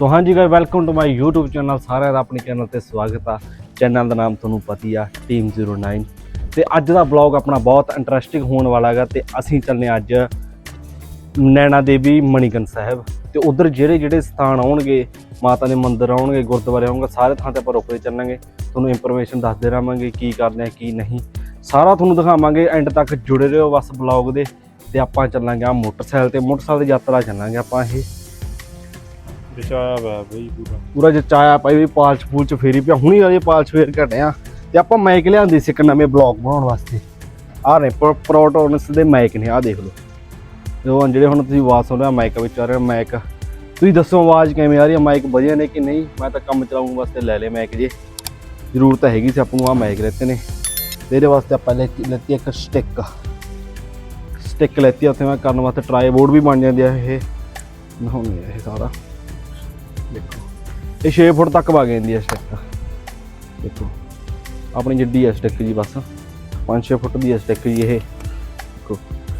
ਸੋ ਹਾਂਜੀ guys welcome to my YouTube channel ਸਾਰਿਆਂ ਦਾ ਆਪਣੇ ਚੈਨਲ ਤੇ ਸਵਾਗਤ ਆ। ਚੈਨਲ ਦਾ ਨਾਮ ਤੁਹਾਨੂੰ ਪਤੀ ਆ ਟੀਮ 09 ਤੇ ਅੱਜ ਦਾ ਬਲੌਗ ਆਪਣਾ ਬਹੁਤ ਇੰਟਰਸਟਿੰਗ ਹੋਣ ਵਾਲਾ ਹੈਗਾ ਤੇ ਅਸੀਂ ਚੱਲਨੇ ਅੱਜ ਨੈਣਾ ਦੇਵੀ ਮਣੀਕਰਨ ਸਾਹਿਬ। ਤੇ ਉਧਰ ਜਿਹੜੇ ਜਿਹੜੇ ਸਥਾਨ ਆਉਣਗੇ, ਮਾਤਾ ਦੇ ਮੰਦਿਰ ਆਉਣਗੇ, ਗੁਰਦੁਆਰੇ ਆਉਣਗੇ, ਸਾਰੇ ਥਾਂ ਤੇ ਆਪਾਂ ਰੁਕ ਕੇ ਚੱਲਾਂਗੇ। ਤੁਹਾਨੂੰ ਇਨਫੋਰਮੇਸ਼ਨ ਦੱਸਦੇ ਰਹਾਂਗੇ ਕੀ ਕਰਦੇ ਆ ਕੀ ਨਹੀਂ। ਸਾਰਾ ਤੁਹਾਨੂੰ ਦਿਖਾਵਾਂਗੇ ਐਂਡ ਤੱਕ ਜੁੜੇ ਰਹੋ ਬਸ ਬਲੌਗ ਦੇ। ਤੇ ਆਪਾਂ ਚੱਲਾਂਗੇ ਆ ਮੋਟਰਸਾਈਕਲ ਤੇ। ਮੋਟਰਸਾਈਕਲ ਦੀ ਯਾਤਰਾ ਚੱਲਾਂਗੇ ਆਪਾਂ ਇਹ। ਬਚਾਇਆ ਵਾ ਬਈ ਪੂਰਾ। ਪੂਰਾ ਜਚਾਇਆ ਪਾਈ ਵੀ ਪਾਲਚ ਪੂਲਚ ਫੇਰੀ ਪਿਆ, ਹੁਣੀ ਅਜੇ ਪਾਲਚ ਫੇਰ ਘਟਿਆ। ਤੇ ਆਪਾਂ ਮਾਈਕ ਲਿਆਂਦੀ ਸੀ ਇੱਕ ਨਵੇਂ ਬਲੌਗ ਬਣਾਉਣ ਵਾਸਤੇ। ਆਹ ਨੇ ਪ੍ਰੋਟੋਨਸ ਦੇ ਮਾਈਕ ਨੇ, ਆਹ ਦੇਖ ਲਓ। ਜੋ ਜਿਹੜੇ ਹੁਣ ਤੁਸੀਂ ਆਵਾਜ਼ ਸੁਣ ਰਹੇ ਹੋ ਮਾਈਕ ਵਿੱਚ ਆ ਰਿਹਾ ਮਾਈਕ ਤੁਸੀਂ ਦੱਸੋ ਆਵਾਜ਼ ਕਿਵੇਂ ਆ ਰਹੀ ਹੈ ਮਾਈਕ ਵਧੀਆ ਨੇ ਕਿ ਨਹੀਂ? ਮੈਂ ਤਾਂ ਕੰਮ ਚਲਾਉਣ ਵਾਸਤੇ ਲੈ ਲਿਆ ਮਾਈਕ ਜੇ। ਜ਼ਰੂਰਤ ਹੈਗੀ ਸੀ, ਆਪਾਂ ਨੂੰ ਆਹ ਮਾਈਕ ਲੈਤੇ ਨੇ। ਤੇ ਇਹਦੇ ਵਾਸਤੇ ਆਪਾਂ ਲੈਤੀ ਲੈਤੀ ਇੱਕ ਸਟਿੱਕ ਸਟਿੱਕ ਲੈਤੀ ਉੱਥੇ ਮੈਂ ਕਰਨ ਵਾਸਤੇ ਟਰਾਈ ਬੋਰਡ ਵੀ ਬਣ ਜਾਂਦੀ ਆ ਇਹ। ਦਿਖਾਉਣੀ ਇਹ ਸਾਰਾ। ਇਹ 6 ਫੁੱਟ ਤੱਕ ਵਗ ਜਾਂਦੀ ਹੈ ਸਟਿੱਕ। ਦੇਖੋ, ਆਪਣੀ ਜੱਡੀ ਹੈ ਸਟਿੱਕ ਜੀ ਬਸ। 5-6 ਫੁੱਟ ਦੀ ਹੈ ਸਟਿੱਕ ਜੀ ਇਹ। ਦੇਖੋ।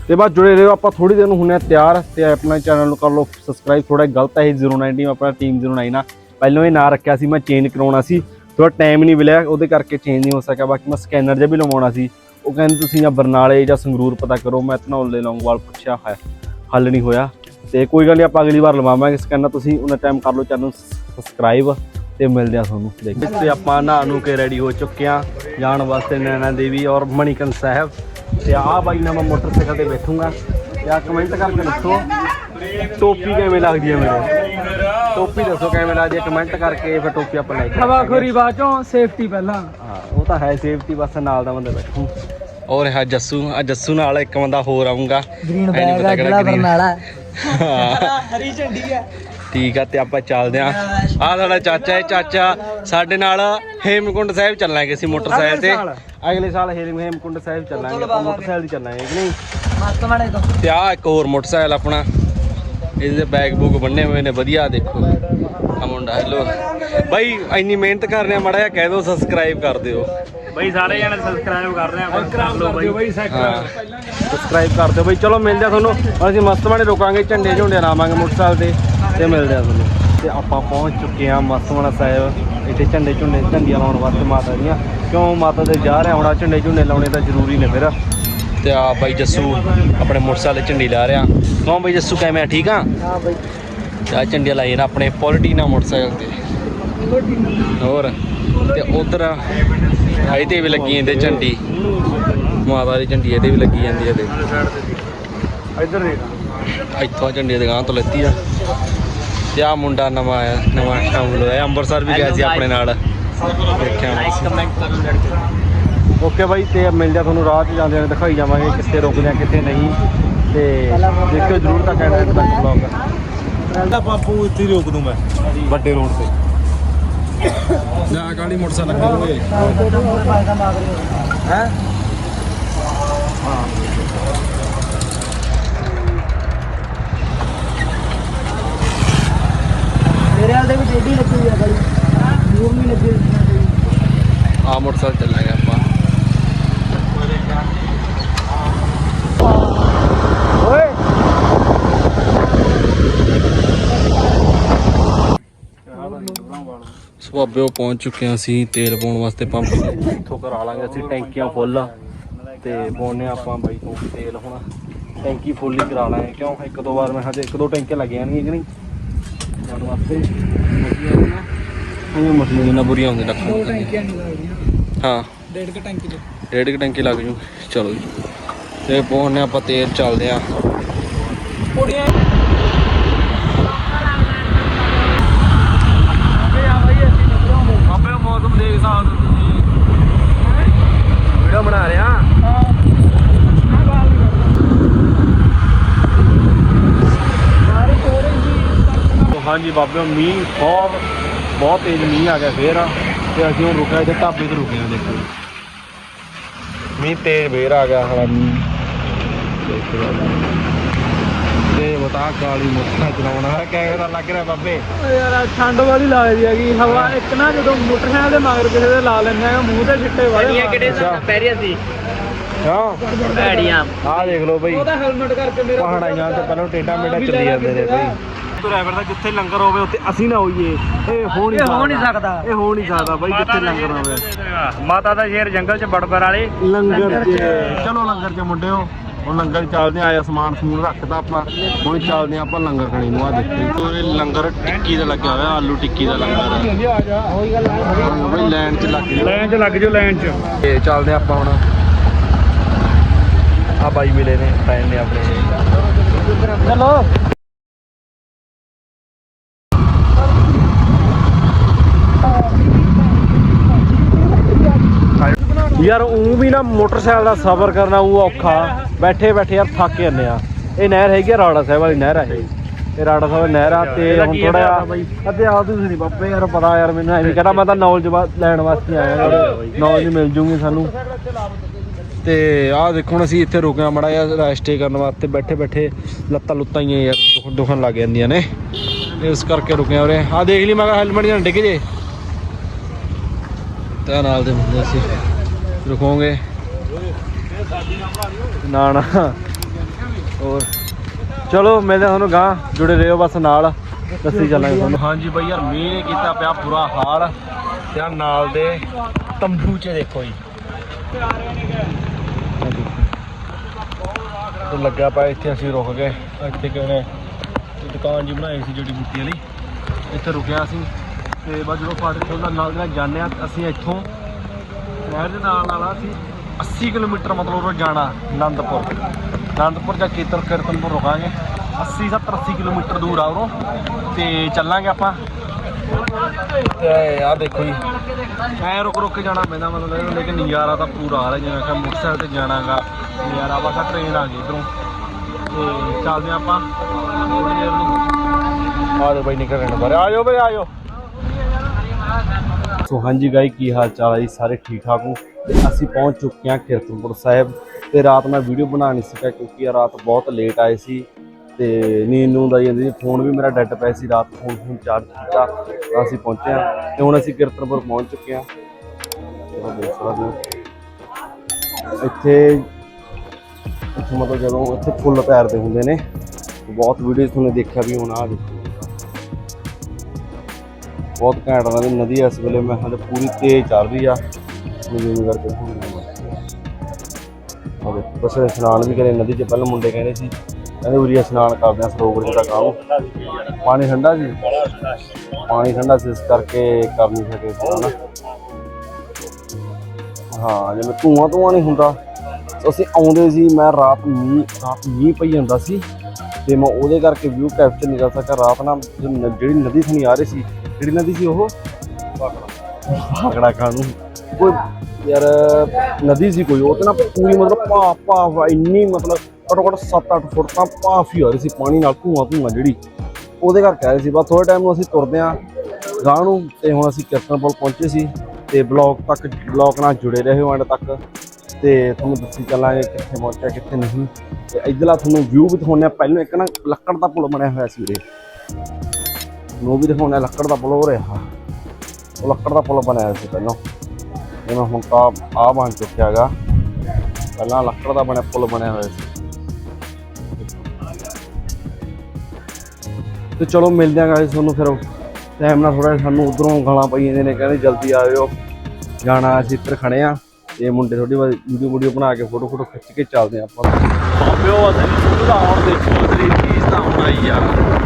ਤੇ ਬਸ ਜੁੜੇ ਰਹੋ, ਆਪਾਂ ਥੋੜੀ ਦੇਰ ਨੂੰ ਹੁੰਨੇ ਆ ਤਿਆਰ। ਤੇ ਆਪਣਾ ਚੈਨਲ ਨੂੰ ਕਰ ਲਓ ਸਬਸਕ੍ਰਾਈਬ ਥੋੜਾ ਗਲਤ ਹੈ ਇਹ 09 ਆਪਣਾ ਟੀਮ 09 ਆ। ਪਹਿਲਾਂ ਇਹ ਨਾਂ ਰੱਖਿਆ ਸੀ, ਮੈਂ ਚੇਂਜ ਕਰਾਉਣਾ ਸੀ। ਥੋੜਾ ਟਾਈਮ ਨਹੀਂ ਮਿਲਿਆ, ਉਹਦੇ ਕਰਕੇ ਚੇਂਜ ਨਹੀਂ ਹੋ ਸਕਿਆ। ਬਾਕੀ ਮੈਂ ਸਕੈਨਰ ਜਿਹਾ ਵੀ ਲਵਾਉਣਾ ਸੀ। ਉਹ ਕਹਿੰਦੇ ਤੁਸੀਂ ਜਾਂ ਬਰਨਾਲੇ ਜਾਂ ਸੰਗਰੂਰ ਪਤਾ ਕਰੋ, ਮੈਂ ਧਨੌਲੇ ਲੌਂਗਵਾਲ ਪੁੱਛਿਆ ਹੈ ਹੱਲ ਨਹੀਂ ਹੋਇਆ। ਤੇ ਕੋਈ ਗੱਲ ਨਹੀਂ ਆਪਾਂ ਅਗਲੀ ਵਾਰ ਲਵਾਵਾਂਗੇ ਸਕੈਨਰ ਤੁਸੀਂ ਉਹਨਾਂ ਟਾਈਮ ਕਰ ਲਓ ਚੈਨਲ ਸਬਸਕ੍ਰਾਈਬ ਤੇ ਮਿਲਦੇ ਆ ਤੁਹਾਨੂੰ ਦੇਖੋ ਤੇ ਆਪਾਂ ਨਹਾ ਨੂੰ ਕੇ ਰੈਡੀ ਹੋ ਚੁੱਕੇ ਆ ਜਾਣ ਵਾਸਤੇ ਨੈਣਾ ਦੇਵੀ ਔਰ ਮਣੀਕਰਨ ਸਾਹਿਬ। ਤੇ ਆਹ ਬਾਈ ਨਾਲ ਮੈਂ ਮੋਟਰਸਾਈਕਲ ਤੇ ਬੈਠੂੰਗਾ। ਤੇ ਆ ਕਮੈਂਟ ਕਰਕੇ ਦੱਸੋ ਟੋਪੀ ਕਿਵੇਂ ਲੱਗਦੀ ਹੈ ਮੇਰੇ? ਟੋਪੀ ਦੱਸੋ ਕਿਵੇਂ ਲੱਗਦੀ ਹੈ? ਕਮੈਂਟ ਕਰਕੇ ਫਿਰ ਟੋਪੀ ਆਪਾਂ ਲੈ ਕੇ ਹਵਾਖੋਰੀ ਬਾਅਦ ਚੋਂ ਸੇਫਟੀ ਪਹਿਲਾਂ। ਹਾਂ ਉਹ ਤਾਂ ਹੈ ਸੇਫਟੀ ਬਸ ਨਾਲ ਦਾ ਬੰਦਾ ਬੈਠੂ। ਔਰ ਹੈ ਜੱਸੂ ਆ ਜੱਸੂ ਨਾਲ ਇੱਕ ਬੰਦਾ ਹੋਰ ਆਉਂਗਾ ਗ੍ਰੀਨ ਨੀ ਬੈਗ ਪਤਾ ਆ ਕਿਹੜਾ ਜਿਹੜਾ। ਬਰਨਾਲਾ ਹਰੀ ਝੰਡੀ ਹੈ ਠੀਕ ਆ ਤੇ ਆਪਾਂ ਚੱਲਦੇ ਆਂ। ਆ ਸਾਡਾ ਚਾਚਾ ਹੈ ਚਾਚਾ ਸਾਡੇ ਨਾਲ ਹੇਮਕੁੰਡ ਸਾਹਿਬ ਚੱਲਾਂਗੇ ਅਸੀਂ ਮੋਟਰਸਾਈਕਲ ਤੇ। ਅਗਲੇ ਸਾਲ ਹੇਮ- ਹੇਮਕੁੰਡ ਸਾਹਿਬ ਚੱਲਾਂਗੇ ਆਪਾਂ ਮੋਟਰਸਾਈਕਲ ਤੇ ਚੱਲਾਂਗੇ ਕਿ ਨਹੀਂ? ਮਸਤ ਬਣੇ ਤੋਂ। ਤੇ ਆ ਇੱਕ ਹੋਰ ਮੋਟਰਸਾਈਕਲ ਆਪਣਾ। ਇਹਦੇ ਬੈਗ ਬੁੱਕ ਬੰਨੇ ਹੋਏ ਨੇ ਵਧੀਆ ਦੇਖੋ। ਆ ਮੁੰਡਾ ਹੈਲੋ ਬਾਈ ਇੰਨੀ ਮਿਹਨਤ ਕਰ ਰਹੇ ਮੜਾ ਜਿਹਾ ਕਹਿ ਦਿਓ ਸਬਸਕ੍ਰਾਈਬ ਕਰ ਦਿਓ। ਬਈ ਸਾਰੇ ਜਣੇ ਸਬਸਕ੍ਰਾਈਬ ਕਰ ਰਹੇ ਆ ਕਰ ਲਓ ਬਈ। ਸਬਸਕ੍ਰਾਈਬ ਕਰ ਦਿਓ ਬਈ। ਚਲੋ ਮਿਲਦੇ ਆ ਤੁਹਾਨੂੰ। ਅਸੀਂ ਮਸਤ ਬਣੇ ਰੁਕਾਂਗੇ ਝੰਡੇ ਝੁੰਡੇ ਲਾਵਾਂਗੇ ਮੋਟਰਸਾਈਕਲ ਤੇ ਤੇ ਮਿਲਦੇ ਆ ਤੁਹਾਨੂੰ। ਤੇ ਆਪਾਂ ਪਹੁੰਚ ਚੁੱਕੇ ਆ ਮਸਤਵਾਣਾ ਸਾਹਿਬ। ਇੱਥੇ ਝੰਡੇ ਝੁੰਡੇ ਝੰਡੀਆਂ ਲਾਉਣ ਵਾਸਤੇ ਮਾਤਾ ਦੀਆਂ। ਕਿਉਂ ਮਾਤਾ ਦੇ ਜਾ ਰਹੇ ਹੁਣ ਝੰਡੇ ਝੁੰਡੇ ਲਾਉਣੇ ਤਾਂ ਜ਼ਰੂਰੀ ਨੇ ਫਿਰ। ਤੇ ਆ ਬਾਈ ਜੱਸੂ ਆਪਣੇ ਮੋਟਰਸਾਈਕਲ ਤੇ ਝੰਡੀ ਲਾ ਰਿਹਾ। ਕੌਣ ਬਾਈ ਜੱਸੂ ਕਿਵੇਂ ਆ? ਠੀਕ ਆ? ਹਾਂ ਬਈ। ਤੇ ਆ ਝੰਡੀਆਂ ਲਾਈਆਂ ਨੇ ਆਪਣੇ ਪੋਲੀਟੀਨਾ ਮੋਟਰਸਾਈਕਲ ਤੇ। ਹੋਰ? ਤੇ ਉਧਰ ਆਈ ਤੇ ਵੀ ਲੱਗੀ ਜਾਂਦੇ ਝੰਡੀ। ਮਾਤਾ ਦੀ ਝੰਡੀ ਇਹਦੇ ਵੀ ਲੱਗੀ ਜਾਂਦੀ ਹੈ ਤੇ। ਇੱਧਰ ਦੇਖ। ਇੱਥੋਂ ਝੰਡੀ ਦੀ ਦੁਕਾਨ ਤੋਂ ਲੈਤੀ ਆ। ਤੇ ਆ ਮੁੰਡਾ ਨਵਾਂ ਆਇਆ ਨਵਾਂ ਸ਼ਾਮਲ ਹੋਇਆ ਅੰਮ੍ਰਿਤਸਰ ਵੀ ਗਿਆ ਸੀ ਆਪਣੇ ਨਾਲ। ਦੇਖਿਆ ਓਕੇ ਬਾਈ ਤੇ ਮਿਲ ਜਾ ਤੁਹਾਨੂੰ ਰਾਹ 'ਚ ਜਾਂਦੇ ਨੇ ਦਿਖਾਈ ਜਾਵਾਂਗੇ ਕਿੱਥੇ ਰੁਕਦੇ ਆ ਕਿੱਥੇ ਨਹੀਂ। ਤੇ ਦੇਖਿਓ ਜ਼ਰੂਰ ਤਾਂ ਕਹਿਣਾ ਤੱਕ ਬਲੌਗ ਦਾ ਪਾਪੂ ਇੱਥੇ ਹੀ ਰੋਕ ਦੂੰ ਮੈਂ ਵੱਡੇ ਰੋਡ ਤੇ। ਜਾ ਕਾਲੀ ਮੋਟਰਸਾਈਕਲ ਲੱਗੇ ਹੈ। ਮੇਰੇ ਵਾਲ ਦੇ ਵੀ ਟੇਢੀ ਲੱਗੀ ਆ ਬਈ ਦੂਰ ਨਹੀਂ ਲੱਗੀ ਆ ਮੋਟਰਸਾਈਕਲ ਚੱਲਾਂਗੇ ਆਪਾਂ। ਸਵਾਬਿਓ ਪਹੁੰਚ ਚੁੱਕੇ ਹਾਂ ਅਸੀਂ ਤੇਲ ਪਾਉਣ ਵਾਸਤੇ ਪੰਪ। ਇੱਥੋਂ ਕਰਾ ਲਾਂਗੇ ਅਸੀਂ ਟੈਂਕੀਆਂ ਫੁੱਲ ਤੇ ਪਾਉਣੇ ਆਪਾਂ ਬਾਈ ਤੋਂ ਤੇਲ ਹੁਣ ਟੈਂਕੀ ਫੁੱਲ ਹੀ ਕਰਾ ਲਾਂਗੇ। ਕਿਉਂ? ਇੱਕ ਦੋ ਵਾਰ ਮੈਂ ਹਜੇ ਇੱਕ ਦੋ ਟੈਂਕੀਆਂ ਲੱਗ ਜਾਣਗੀਆਂ ਕਿ ਨਹੀਂ ਜਾਣ ਵਾਸਤੇ ਇਹ ਮਸ਼ੀਨ ਨਾਲ ਬੁਰੀਆਂ ਹੁੰਦੀਆਂ ਦੋ ਰੱਖਣ ਟੈਂਕੀਆਂ ਨਹੀਂ ਲੱਗਦੀਆਂ। ਹਾਂ। ਡੇਢ ਕ ਟੈਂਕੀ ਦੇ ਡੇਢ ਕੁ ਟੈਂਕੀ ਲੱਗ ਜੂ। ਚਲੋ ਜੀ। ਤੇ ਪਾਉਣੇ ਆਪਾਂ ਤੇਲ ਚੱਲਦੇ ਆ ਕੁੜੀਆਂ ਏ ਆ ਬਈ ਅਸੀਂ ਨਿਕਲਾਂਗੇ ਆਪੇ ਮੌਸਮ ਦੇਖ ਸਕਦੇ ਤੁਸੀਂ। ਵੀਡੀਓ ਬਣਾ ਰਿਹਾ। ਆ ਹਾਂਜੀ ਬਾਬਿਓ ਮੀਂਹ ਬਹੁਤ ਬਹੁਤ ਤੇਜ਼ ਮੀਂਹ ਆ ਗਿਆ ਫੇਰ ਤੇ ਅਸੀਂ ਹੁਣ ਰੁਕਿਆ ਤੇ ਢਾਬੇ ਤੇ ਰੁਕੇ ਆ ਦੇਖੋ। ਮੀਂਹ ਤੇਜ਼ ਫੇਰ ਆ ਗਿਆ ਹਲਾ ਮੀਂਹ। ਦੇਖੋ ਬਤਾ ਕਾਲੀ ਮੁੱਠਾ ਚਲਾਉਣਾ ਹੈ ਕਿਵੇਂ ਦਾ ਲੱਗ ਰਿਹਾ ਬਾਬੇ? ਓ ਯਾਰ ਠੰਡ ਵਾਲੀ ਲੱਗਦੀ ਹੈਗੀ। ਹਵਾ ਇੱਕ ਨਾ ਜਦੋਂ ਮੋਟਰਸਾਈਕਲ ਦੇ ਮਗਰ ਕਿਸੇ ਦੇ ਲਾ ਲੈਂਦੇ ਆ ਮੂੰਹ ਤੇ ਛਿੱਟੇ ਵਾਲੇ ਕਿਹੜੇ ਮਾਰਦੇ। ਪੈਰੀਆਂ ਸੀ? ਹਾਂ। ਭੈੜੀਆਂ। ਆਹ ਦੇਖ ਲਓ ਬਈ। ਉਹਦਾ ਹੈਲਮਟ ਕਰਕੇ ਮੇਰਾ ਪਹਾੜਾਂ ਜਾਂ ਤੇ ਪਹਿਲਾਂ ਟੇਡਾ ਮੇਡਾ ਚੱਲੀ ਜਾਂਦੇ ਨੇ ਬਈ। ਤੁਰਿਆ ਫਿਰਦਾ ਜਿੱਥੇ ਲੰਗਰ ਹੋਵੇ ਉੱਥੇ ਅਸੀਂ ਨਾ ਹੋਈਏ। ਇਹ ਹੋ ਨਹੀਂ ਇਹ ਹੋ ਨਹੀਂ ਸਕਦਾ। ਇਹ ਹੋ ਨਹੀਂ ਸਕਦਾ ਬਾਈ ਜਿੱਥੇ ਲੰਗਰ ਹੋਵੇ। ਮਾਤਾ ਦਾ ਸ਼ੇਰ ਜੰਗਲ 'ਚ ਬੜਬੜ ਵਾਲੇ। ਲੰਗਰ ਚ। ਚਲੋ ਲੰਗਰ ਚ ਮੁੰਡਿਓ। ਹੁਣ ਲੰਗਰ ਚੱਲਦੇ ਆਇਆ ਸਮਾਨ ਸਮੂਨ ਰੱਖਦਾ ਆਪਾਂ ਹੁਣ ਚੱਲਦੇ ਆਪਾਂ ਲੰਗਰ ਖਾਣੇ ਨੂੰ ਆ ਦੇਖੋ। ਇਹ ਲੰਗਰ ਟਿੱਕੀ ਦਾ ਲੱਗਿਆ ਹੋਇਆ ਆਲੂ ਟਿੱਕੀ ਦਾ ਲੰਗਰ। ਹਾਂ ਬਈ ਲਾਈਨ ਚ ਲੱਗ ਜਾਓ। ਲਾਈਨ 'ਚ ਲੱਗ ਜਾਓ ਲਾਈਨ 'ਚ। ਤੇ ਚੱਲਦੇ ਆਪਾਂ ਹੁਣ। ਆ ਬਾਈ ਮਿਲੇ ਨੇ ਫੈਨ ਨੇ ਆਪਣੇ। ਚਲੋ। ਯਾਰ ਉਹ ਵੀ ਨਾ ਮੋਟਰਸਾਈਕਲ ਦਾ ਸਫ਼ਰ ਕਰਨਾ ਉਹ ਔਖਾ। ਬੈਠੇ ਬੈਠੇ ਯਾਰ ਥੱਕ ਜਾਂਦੇ ਆ। ਇਹ ਨਹਿਰ ਹੈਗੀ ਆ ਰਾੜਾ ਸਾਹਿਬ ਵਾਲੀ ਨਹਿਰ ਆ ਇਹ। ਇਹ ਰਾੜਾ ਸਾਹਿਬ ਨਹਿਰ ਆ ਤੇ ਹੁਣ ਥੋੜਾ ਆ? ਅੱਧੇ ਆ ਤੁਸੀਂ ਨਹੀਂ ਬਾਪੇ ਯਾਰ ਪਤਾ ਯਾਰ ਮੈਨੂੰ ਐਵੇਂ ਕਹਿੰਦਾ ਮੈਂ ਤਾਂ ਨੌਲੇਜ ਲੈਣ ਵਾਸਤੇ ਆਇਆ ਯਾਰ। ਨੌਲੇਜ ਮਿਲ ਜੂਗੀ ਸਾਨੂੰ। ਤੇ ਆਹ ਦੇਖੋ ਹੁਣ ਅਸੀਂ ਇੱਥੇ ਰੁਕਿਆ ਮੜਾ ਜਿਹਾ ਸਟੇ ਕਰਨ ਵਾਸਤੇ। ਬੈਠੇ ਬੈਠੇ ਲੱਤਾਂ ਲੁੱਤਾਂ ਹੀ ਯਾਰ ਦੁਖ- ਦੁਖਣ ਲੱਗ ਜਾਂਦੀਆਂ ਨੇ। ਇਸ ਕਰਕੇ ਰੁਕਿਆ ਉਰੇ। ਆਹ ਦੇਖ ਲਈ ਮੈਂ ਕਿਹਾ ਹੈਲਮਟ ਜਾਂ ਡਿੱਗ ਜੇ। ਤਾਂ ਨਾਲ ਦੇ ਬੰਦੇ ਅਸੀਂ। ਰੁਕੋਗੇ ਨਾ ਨਾ। ਹੋਰ। ਚਲੋ ਮਿਲਦੇ ਤੁਹਾਨੂੰ ਗਾਂ ਜੁੜੇ ਰਹੋ ਬਸ ਨਾਲ। ਦੱਸੀ ਚੱਲਾਂਗੇ ਤੁਹਾਨੂੰ। ਹਾਂਜੀ ਬਾਈ ਯਾਰ ਮੀਂਹ ਨੇ ਕੀਤਾ ਪਿਆ ਬੁਰਾ ਹਾਲ। ਤੇ ਨਾਲ ਦੇ ਤੰਬੂ 'ਚ ਦੇਖੋ ਜੀ। ਤੇ ਲੱਗਾ ਪਿਆ ਇੱਥੇ ਅਸੀਂ ਰੁਕ ਗਏ। ਇੱਥੇ ਕਿਹਨੇ ਦੁਕਾਨ ਜੀ ਬਣਾਈ ਸੀ ਜੜੀ ਬੂਟੀ ਵਾਲੀ। ਇੱਥੇ ਰੁਕਿਆ ਸੀ ਤੇ ਬਸ ਜਦੋਂ ਫਾਟਕ ਖੋਲਦਾ ਨਾਲ ਦੇ ਨਾਲ ਜਾਂਦੇ ਆ ਅਸੀਂ ਇੱਥੋਂ ਨਹਿਰ ਦੇ ਨਾਲ ਨਾਲ ਅਸੀਂ 80 ਕਿਲੋਮੀਟਰ ਮਤਲਬ ਉਹ ਜਾਣਾ ਆਨੰਦਪੁਰ ਆਨੰਦਪੁਰ ਜਾਂ ਕੇ ਕੀਰਤਨਪੁਰ ਰੁਕਾਂਗੇ। 80 70 80 ਕਿਲੋਮੀਟਰ ਦੂਰ ਆ ਉਰੋਂ। ਤੇ ਚੱਲਾਂਗੇ ਆਪਾਂ। ਤੇ ਆ ਦੇਖੋ ਜੀ। ਐ ਰੁਕ ਰੁਕ ਕੇ ਜਾਣਾ ਪੈਂਦਾ ਮਤਲਬ ਇਹਦਾ, ਲੇਕਿਨ ਨਜ਼ਾਰਾ ਤਾਂ ਪੂਰਾ ਆ ਰਿਹਾ ਜਿਵੇਂ ਕਿ ਮੋਟਰਸਾਈਕਲ ਤੇ ਜਾਣਾਗਾ। ਨਜ਼ਾਰਾ ਬਸ ਆ ਟ੍ਰੇਨ ਆ ਗਈ ਇਧਰੋਂ। ਤੇ ਚੱਲਦੇ ਹਾਂ ਆਪਾਂ। ਥੋੜੀ ਆ ਜਾਓ ਬਾਈ, ਨਿਕਲ ਬਾਰੇ ਆ ਜਾਓ ਬਈ ਆ ਜਾਓ ਸੋ ਹਾਂਜੀ ਗਾਈ ਕੀ ਹਾਲ ਚਾਲ ਹੈ ਜੀ? ਸਾਰੇ ਠੀਕ ਠਾਕ ਹੋ? ਤੇ ਅਸੀਂ ਪਹੁੰਚ ਚੁੱਕੇ ਹਾਂ ਕੀਰਤਨਪੁਰ ਸਾਹਿਬ। ਤੇ ਰਾਤ ਮੈਂ ਵੀਡੀਓ ਬਣਾ ਨਹੀਂ ਸਕਿਆ ਕਿਉਂਕਿ ਰਾਤ ਬਹੁਤ ਲੇਟ ਆਏ ਸੀ। ਤੇ ਨੀਂਦ ਨੂੰ ਆਈ ਜਾਂਦੀ ਸੀ। ਫੋਨ ਵੀ ਮੇਰਾ ਡੈਡ ਪਿਆ ਸੀ। ਰਾਤ ਫੋਨ ਫੋਨ ਚਾਰਜ ਕੀਤਾ, ਤਾਂ ਅਸੀਂ ਪਹੁੰਚੇ ਹਾਂ। ਤੇ ਹੁਣ ਅਸੀਂ ਕੀਰਤਨਪੁਰ ਪਹੁੰਚ ਚੁੱਕੇ ਹਾਂ। ਚਲੋ ਦੇਖ ਇੱਥੇ ਇੱਥੇ ਮਤਲਬ ਜਦੋਂ ਇੱਥੇ ਫੁੱਲ ਪੈਰਦੇ ਹੁੰਦੇ ਨੇ। ਬਹੁਤ ਵੀਡੀਓਜ਼ ਤੁਹਾਨੂੰ ਦੇਖਿਆ ਵੀ ਹੋਣਾ ਆ ਦੇਖੋ। ਬਹੁਤ ਘੈਂਟ ਦਾ ਨਦੀ ਆ, ਇਸ ਵੇਲੇ ਮੈਂ ਹਾਲੇ ਪੂਰੀ ਤੇਜ਼ ਚੱਲ ਰਹੀ ਆ। ਮੈਨੂੰ ਕਰਕੇ ਅਰੇ ਬਸ ਇਸ਼ਨਾਨ ਵੀ ਕਰੇ, ਨਦੀ 'ਚ ਪਹਿਲਾਂ ਮੁੰਡੇ ਕਹਿੰਦੇ ਸੀ, ਕਹਿੰਦੇ ਉਰੀ ਇਸ਼ਨਾਨ ਕਰਦੇ ਆ, ਸਰੋਵਰ 'ਚ ਤਾਂ ਕਾਹਨੂੰ ਪਾਣੀ ਠੰਡਾ ਜੀ? ਪਾਣੀ ਠੰਡਾ ਸੀ, ਇਸ ਕਰਕੇ ਕਰ ਨਹੀਂ ਸਕੇ ਸੀ, ਹਨਾ। ਹਾਂ, ਜਿਵੇਂ ਧੂਆਂ ਧੂਆਂ ਨਹੀਂ ਹੁੰਦਾ। ਅਸੀਂ ਆਉਂਦੇ ਸੀ, ਮੈਂ ਰਾਤ ਮੀਂਹ ਰਾਤ ਮੀਂਹ ਪਈ ਜਾਂਦਾ ਸੀ, ਤੇ ਮੈਂ ਉਹਦੇ ਕਰਕੇ ਵਿਊ ਕੈਪਚਰ ਨਹੀਂ ਕਰ ਸਕਿਆ। ਰਾਤ ਨਾ, ਜਿਹੜੀ ਨਦੀ ਥਣੀ ਆ ਰਹੀ ਸੀ ਜਿਹੜੀ ਨਦੀ ਸੀ ਉਹ? ਭਾਖੜਾ ਖਾਣ ਨੂੰ। ਕੋਈ ਯਾਰ ਨਦੀ ਸੀ ਕੋਈ ਉਹ ਤੇ ਨਾ ਪੂਰੀ ਮਤਲਬ ਭਾਫ ਭਾਫ ਇੰਨੀ ਮਤਲਬ ਘੱਟੋ ਘੱਟ 7-8 ਫੁੱਟ ਤਾਂ ਭਾਫ ਹੀ ਆ ਰਹੀ ਸੀ ਪਾਣੀ ਨਾਲ ਧੂਆਂ ਧੂਆਂ ਜਿਹੜੀ। ਉਹਦੇ ਕਰਕੇ ਆ ਰਹੀ ਸੀ ਬਸ ਥੋੜੇ ਟਾਈਮ ਨੂੰ ਅਸੀਂ ਤੁਰਦੇ ਆਂ ਗਾਂ ਨੂੰ ਤੇ ਹੁਣ ਅਸੀਂ ਕੀਰਤਨਪੁਰ ਪਹੁੰਚੇ ਸੀ ਤੇ ਬਲੌਗ ਤੱਕ ਬਲੌਗ ਨਾਲ ਜੁੜੇ ਰਹੇ ਹੋ ਐਂਡ ਤੱਕ। ਤੇ ਤੁਹਾਨੂੰ ਦੱਸੀ ਚੱਲਾਂਗੇ ਕਿੱਥੇ ਪਹੁੰਚਿਆ ਕਿੱਥੇ ਨਹੀਂ। ਤੇ ਇਧਰਲਾ ਤੁਹਾਨੂੰ ਵਿਊ ਵੀ ਦਿਖਾਉਂਦੇ ਆ ਪਹਿਲਾਂ ਇੱਕ ਨਾ ਲੱਕੜ ਦਾ ਪੁਲ ਬਣਿਆ ਹੋਇਆ ਸੀ ਉਰੇ। ਨੂੰ ਵੀ ਦਿਖਾਉਂਦੇ ਲੱਕੜ ਦਾ ਪੁਲ ਹੋ ਰਿਹਾ। ਉਹ ਲੱਕੜ ਦਾ ਪੁਲ ਬਣਿਆ ਸੀ ਪਹਿਲਾਂ। ਜਿਵੇਂ ਹੁਣ ਤਾਂ ਆ ਬਣ ਚੁੱਕਿਆ ਹੈਗਾ। ਪਹਿਲਾਂ ਲੱਕੜ ਦਾ ਬਣਿਆ ਪੁਲ ਬਣਿਆ ਹੋਇਆ ਸੀ। ਤੇ ਚਲੋ ਮਿਲਦੇ ਆਂ ਗਾਇਸ ਤੁਹਾਨੂੰ ਫਿਰ। ਟਾਈਮ ਨਾਲ ਥੋੜਾ ਸਾਨੂੰ ਉਧਰੋਂ ਗਾਲਾਂ ਪਈ ਜਾਂਦੇ ਨੇ, ਕਹਿੰਦੇ ਜਲਦੀ ਆਇਓ ਜਾਣਾ ਅਸੀਂ ਇੱਧਰ ਖੜੇ ਆ ਤੇ ਮੁੰਡੇ ਥੋੜੀ ਵੀਡੀਓ ਵੀਡੀਓ ਬਣਾ ਕੇ, ਫੋਟੋ ਫੋਟੋ ਖਿੱਚ ਕੇ ਚੱਲਦੇ ਆਂ ਆਪਾਂ। ਬਾਬਿਓ ਅਸੀਂ ਨੂੰ ਦਾ ਆਉਣ ਦੇਖੋ, ਤੇਰੀ ਚੀਜ਼ ਤਾਂ ਹੁਣ ਆਈ ਆ।